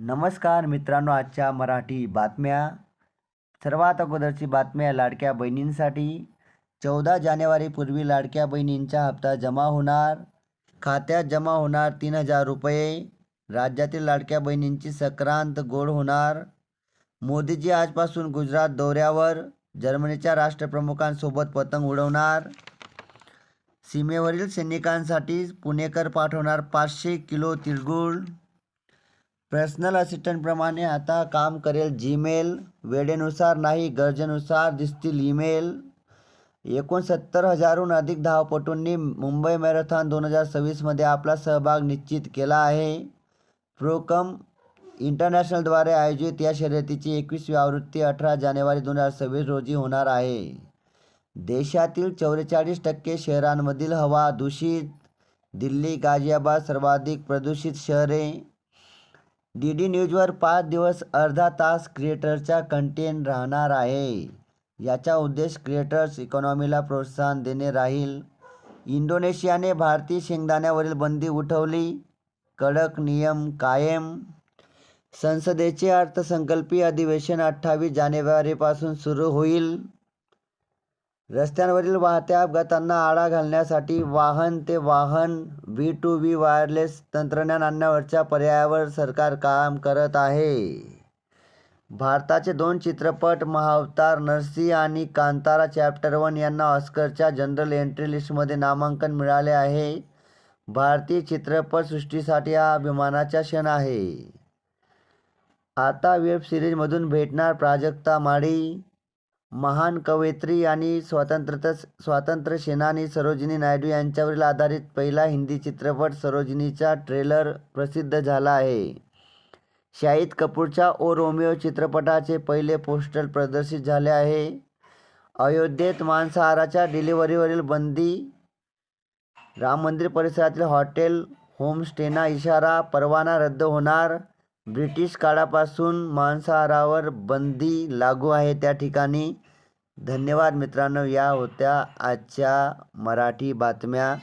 नमस्कार मित्रांनो आजच्या मराठी बातम्या. सर्वात अगोदरची बातम्या लाडक्या बहिणींसाठी. चौदा जानेवारीपूर्वी लाडक्या बहिणींचा हप्ता जमा होणार. खात्यात जमा होणार तीन हजार रुपये. राज्यातील लाडक्या बहिणींची संक्रांत गोड होणार. मोदीजी आजपासून गुजरात दौऱ्यावर. जर्मनीच्या राष्ट्रप्रमुखांसोबत पतंग उडवणार. सीमेवरील सैनिकांसाठी पुणेकर पाठवणार पाचशे किलो तिळगुळ. पर्सनल असिस्टंटप्रमाणे आता काम करेल जीमेल वेळेनुसार नाही गरजेनुसार दिसतील ईमेल एकोणसत्तर हजारहून अधिक धावपटूंनी मुंबई मॅरेथॉन दोन हजार सव्वीसमध्ये आपला सहभाग निश्चित केला आहे. प्रोकम इंटरनॅशनलद्वारे आयोजित या शर्यतीची एकवीसवी आवृत्ती अठरा जानेवारी दोन हजार सव्वीस रोजी होणार आहे. देशातील चौवेचाळीस टक्के शहरांमधील हवा दूषित दिल्ली गाझियाबाद सर्वाधिक प्रदूषित शहरे डी डी न्यूजवर पाच दिवस अर्धा तास क्रिएटरचा कंटेंट राहणार आहे. याचा उद्देश क्रिएटर्स इकॉनॉमीला प्रोत्साहन देणे राहील. इंडोनेशियाने भारतीय शेंगदाण्यावरील बंदी उठवली. कडक नियम कायम. संसदेचे अर्थसंकल्पीय अधिवेशन अठ्ठावीस जानेवारीपासून सुरू होईल. रस्त्यांवरील वाहत्या अपघातांना आळा घालण्यासाठी वाहन ते वाहन व्ही टू व्ही वायरलेस तंत्रज्ञान आणण्यावरच्या पर्यायावर सरकार काम करत आहे. भारताचे दोन चित्रपट महावतार नरसी आणि कांतारा चॅप्टर वन यांना ऑस्करच्या जनरल एंट्री लिस्टमध्ये नामांकन मिळाले आहे. भारतीय चित्रपटसृष्टीसाठी हा अभिमानाचा क्षण आहे. आता वेब सिरीजमधून भेटणार प्राजक्ता माळी महान कवयित्री आणि स्वातंत्र्य स्वातंत्र्य सेनानी सरोजिनी नायडू यांच्यावरील आधारित पहिला हिंदी चित्रपट सरोजिनीचा ट्रेलर प्रसिद्ध झाला आहे. शाहिद कपूरच्या ओ रोमिओ चित्रपटाचे पहिले पोस्टर प्रदर्शित झाले आहे. अयोध्येत मांसाहाराच्या डिलिव्हरीवरील बंदी राम मंदिर परिसरातील हॉटेल होमस्टेना इशारा परवाना रद्द होणार ब्रिटिश काळापासून मांसाहारावर बंदी लागू आहे त्या ठिकाणी. धन्यवाद मित्रांनो या होत्या आजच्या मराठी बातम्या.